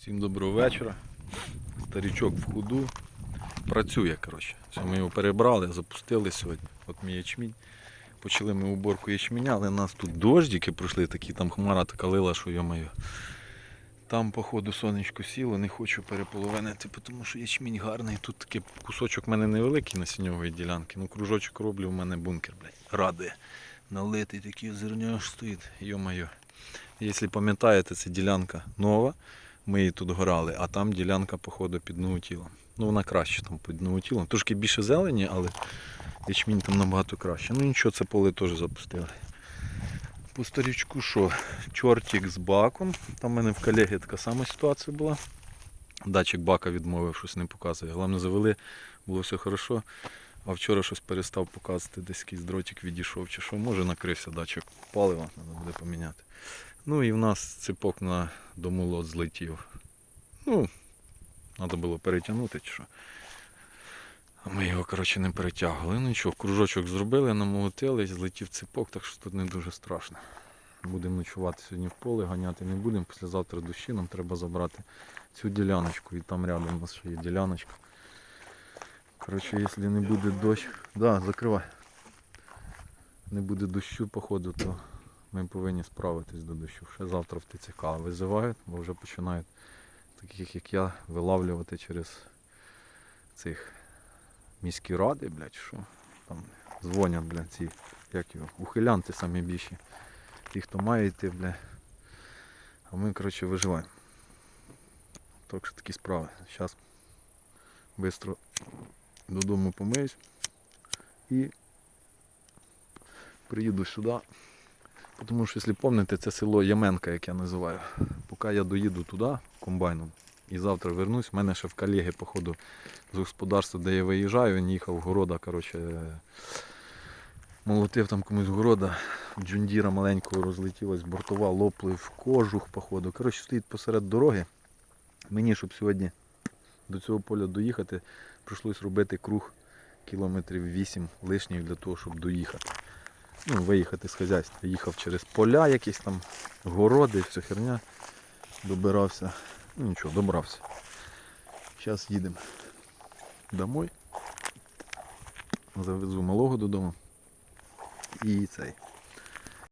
Всім доброго вечора. Старічок в худу. Працює, коротше. Все, ми його перебрали, запустили сьогодні. От мій ячмінь. Почали ми уборку ячменя, але нас тут дождики пройшли, такі там хмара така лила, що йомаю. Там, походу, сонечко сіло, не хочу переполовинити, тому що ячмінь гарний. Тут такий кусочок в мене невеликий насінньової ділянки. Ну, кружочок роблю, в мене бункер, блядь. Радує. Налитий такий зерняш стоїть. Йо-моє. Якщо пам'ятаєте, це ділянка нова. Ми її тут горали, а там ділянка, походу, під новотілом. Ну, вона краще там під новотілом. Трошки більше зелені, але ячмінь там набагато краще. Ну нічого, це поле теж запустили. По старічку що? Чортик з баком. Там в мене в колеги така сама ситуація була. Датчик бака відмовив, щось не показує. Головне завели, було все хорошо. А вчора щось перестав показувати, десь якийсь дротик відійшов чи що. Може накрився датчик палива, треба буде поміняти. Ну і в нас ципок на домолот злетів. Ну, треба було перетягнути чи що. А ми його, коротше, не перетягували. Ну нічого, кружочок зробили, намолотили, злетів ципок, так що тут не дуже страшно. Будемо ночувати сьогодні в поле, ганяти не будемо. Післязавтра дощі нам треба забрати цю діляночку. І там рядом у нас ще є діляночка. Коротше, якщо не буде дощ... Да, закривай. Не буде дощу, походу, то ми повинні справитись до дощу. Ще завтра в ТЦК визивають, бо вже починають таких як я вилавлювати через цих міські ради, блядь, що там дзвонять, блядь, ці, як його, ухилянти самі більші. Ті, хто має йти, блядь. А ми, коротше, виживаємо. Так що такі справи. Зараз швидко додому помиюсь і приїду сюди. Тому що, якщо пам'ятаєте, це село Яменка, як я називаю. Поки я доїду туди комбайном і завтра вернусь, в мене ще в колеги, походу, з господарства, де я виїжджаю, він їхав в города, коротше, молотив там комусь города, джундіра маленького розлетілась, бортова, лопли в кожух, походу. Коротше, стоїть посеред дороги. Мені, щоб сьогодні до цього поля доїхати, прийшлось робити круг кілометрів 8 лишніх для того, щоб доїхати ну, виїхати з хазяйства. Їхав через поля якісь там, городи, вся херня. Добирався. Ну нічого, добрався. Зараз їдемо домой. Завезу малого додому. І цей.